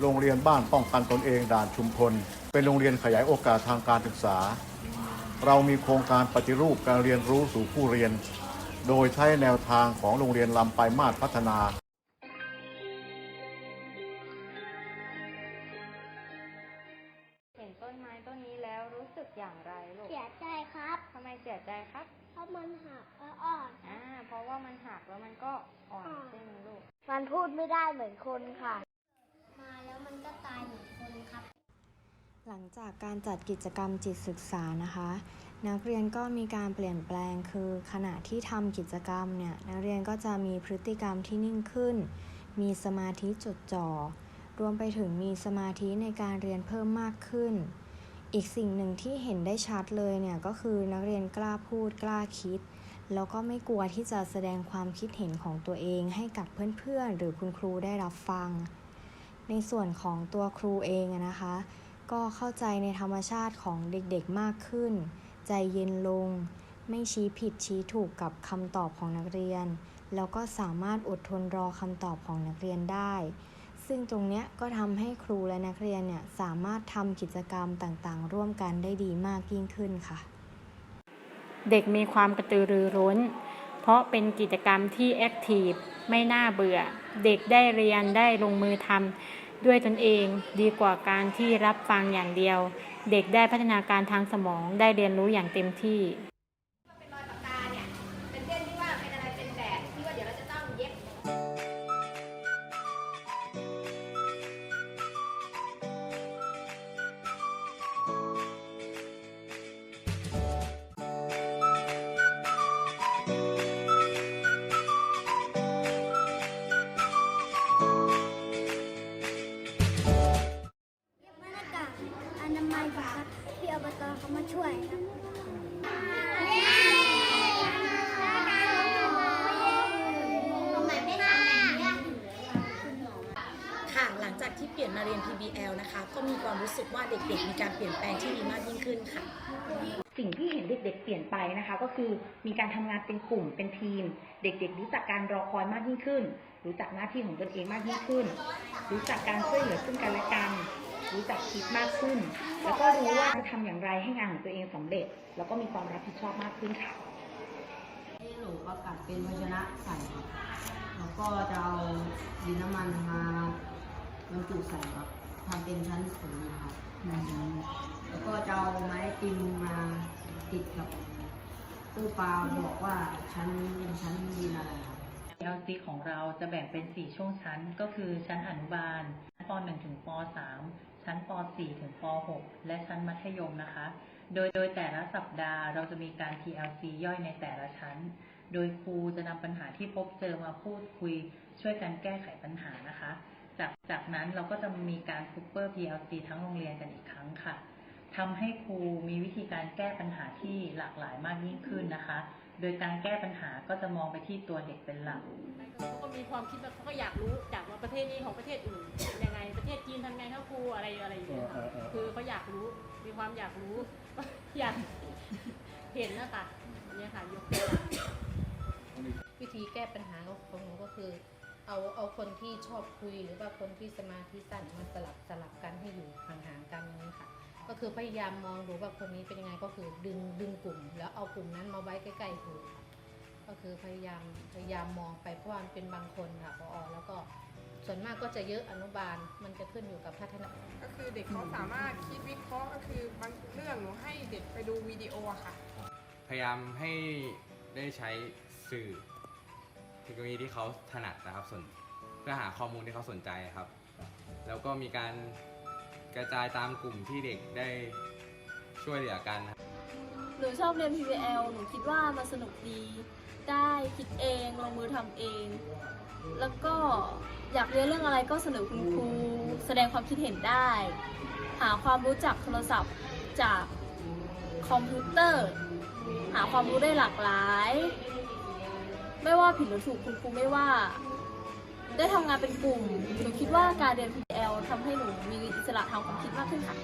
โรงเรียนบ้านป้องกันตนเองด่านชุมพล เป็นโรงเรียนขยายโอกาสทางการศึกษา เรามีโครงการปฏิรูปการเรียนรู้สู่ผู้เรียน โดยใช้แนวทางของโรงเรียนลำไปลายมาตรพัฒนาเห็นต้นไม้ต้นนี้แล้วรู้สึกอย่างไรลูกเสียใจครับ ทำไมเสียใจครับ เพราะมันหักและอ่อน อ่า เพราะว่ามันหักแล้วมันก็อ่อนใช่ไหมลูก มันพูดไม่ได้เหมือนคนค่ะ มันก็ตายเหมือนคนครับ หลังจากการจัดกิจกรรมจิตศึกษานะคะ นักเรียนก็มีการเปลี่ยนแปลงคือขณะที่ทำกิจกรรมเนี่ยนักเรียนก็จะมีพฤติกรรมที่นิ่งขึ้น มีสมาธิจดจ่อ รวมไปถึงมีสมาธิในการเรียนเพิ่มมากขึ้น อีกสิ่งหนึ่งที่เห็นได้ชัดเลยเนี่ยก็คือนักเรียนกล้าพูดกล้าคิดแล้วก็ไม่กลัวที่จะแสดงความคิดเห็นของตัวเองให้กับเพื่อนๆ หรือคุณครูได้รับฟัง ในส่วนของตัวครูเองนะคะ ก็เข้าใจในธรรมชาติของเด็กๆมากขึ้น ใจเย็นลง ไม่ชี้ผิดชี้ถูกกับคำตอบของนักเรียน แล้วก็สามารถอดทนรอคำตอบของนักเรียนได้ ซึ่งตรงนี้ก็ทำให้ครูและนักเรียนเนี่ยสามารถทำกิจกรรมต่างๆ ร่วมกันได้ดีมากยิ่งขึ้นค่ะ เด็กมีความกระตือรือร้น เพราะเป็นกิจกรรมที่แอคทีฟไม่น่าเบื่อ เด็กได้เรียนได้ลงมือทำด้วยตนเองดีกว่าการที่รับฟังอย่างเดียว เด็กได้พัฒนาการทางสมองได้เรียนรู้อย่างเต็มที่ ตเขามาช่วยครับค่ะหลังจากที่เปลี่ยนมาเรียน PBL นะคะ ก็มีความรู้สึกว่าเด็กๆ มีการเปลี่ยนแปลงที่ดีมากยิ่งขึ้นค่ะ สิ่งที่เห็นเด็กๆ เปลี่ยนไปนะคะ ก็คือมีการทำงานเป็นกลุ่มเป็นทีม เด็กๆ รู้จักการรอคอยมากยิ่งขึ้น รู้จักหน้าที่ของตนเองมากยิ่งขึ้น รู้จักการช่วยเหลือซึ่งกันและกัน รู้จักคิดมากขึ้น แล้วก็รู้ว่าจะทำอย่างไรให้งานของตัวเองสำเร็จ แล้วก็มีความรับผิดชอบมากขึ้นค่ะที่หนูประกาศเป็นภาชนะใส่ครับแล้วก็จะเอาดินน้ำมันมาบรรจุใส่ครับทำเป็นชั้นสีครับแล้วก็จะเอาไม้ติมมาติดกับตู้ปลาบอกว่าชั้นนี้เป็นชั้นดินอะไรครับ LC ของเราจะแบ่งเป็น 4 ช่วงชั้นก็คือชั้นอนุบาลป .1 ถึงป .3 ชั้นป .4 ถึงป .6 และชั้นมัธยมนะคะ โดยโดยแต่ละสัปดาห์เราจะมีการ TLC ย่อยในแต่ละชั้น โดยครูจะนำปัญหาที่พบเจอมาพูดคุย ช่วยกันแก้ไขปัญหานะคะ จากจากนั้นเราก็จะมีการซูเปอร์ PLC ทั้งโรงเรียนกันอีกครั้งค่ะทำให้ครูมีวิธีการแก้ปัญหาที่หลากหลายมากยิ่งขึ้นนะคะ โดยการแก้ปัญหาก็จะมองไปที่ตัวเด็กเป็นหลักเขาก็มีความคิดว่าเขาก็อยากรู้จากว่าประเทศนี้ของประเทศอื่นเป็นยังไง อะไรอะไรอย่างเงี้ยค่ะคือเขาอยากรู้มีความอยากรู้ อยากเห็นนะคะเนี่ยค่ะยกตัวอย่าง วิธีแก้ปัญหาของหนูก็คือ เอาเอาคนที่ชอบคุยหรือว่าคนที่สมาธิสั้นมาสลับสลับกันให้อยู่ห่างๆกันอย่างนี้ค่ะ ก็คือพยายามมองดูว่าคนนี้เป็นยังไงก็คือดึงดึงกลุ่ม แล้วเอากลุ่มนั้นมาไว้ใกล้ๆครูค่ะก็คือพยายามพยายามมองไปเพราะว่ามันเป็นบางคนค่ะพอแล้วก็ ส่วนมากก็จะเยอะอนุบาลมันจะขึ้นอยู่กับพัฒนา ก็คือเด็กเขาสามารถคิดวิเคราะห์ก็คือบางเรื่องหนูให้เด็กไปดูวิดีโออะค่ะ พยายามให้ได้ใช้สื่อเทคโนโลยีที่เขาถนัดนะครับส่วนเพื่อหาข้อมูลที่เขาสนใจครับ แล้วก็มีการกระจายตามกลุ่มที่เด็กได้ช่วยเหลือกันนะครับ หนูชอบเรียน PBL หนูคิดว่ามันสนุกดี ได้คิดเอง ลงมือทำเอง แล้วก็ อยากเรียนเรื่องอะไรก็เสนอคุณครู แสดงความคิดเห็นได้ หาความรู้จากโทรศัพท์จากคอมพิวเตอร์ หาความรู้ได้หลากหลาย ไม่ว่าผิดหรือถูกคุณครูไม่ว่า ได้ทำงานเป็นกลุ่มหนูคิดว่าการเรียน PL ทำให้หนูมีอิสระทางความคิดมากขึ้นค่ะ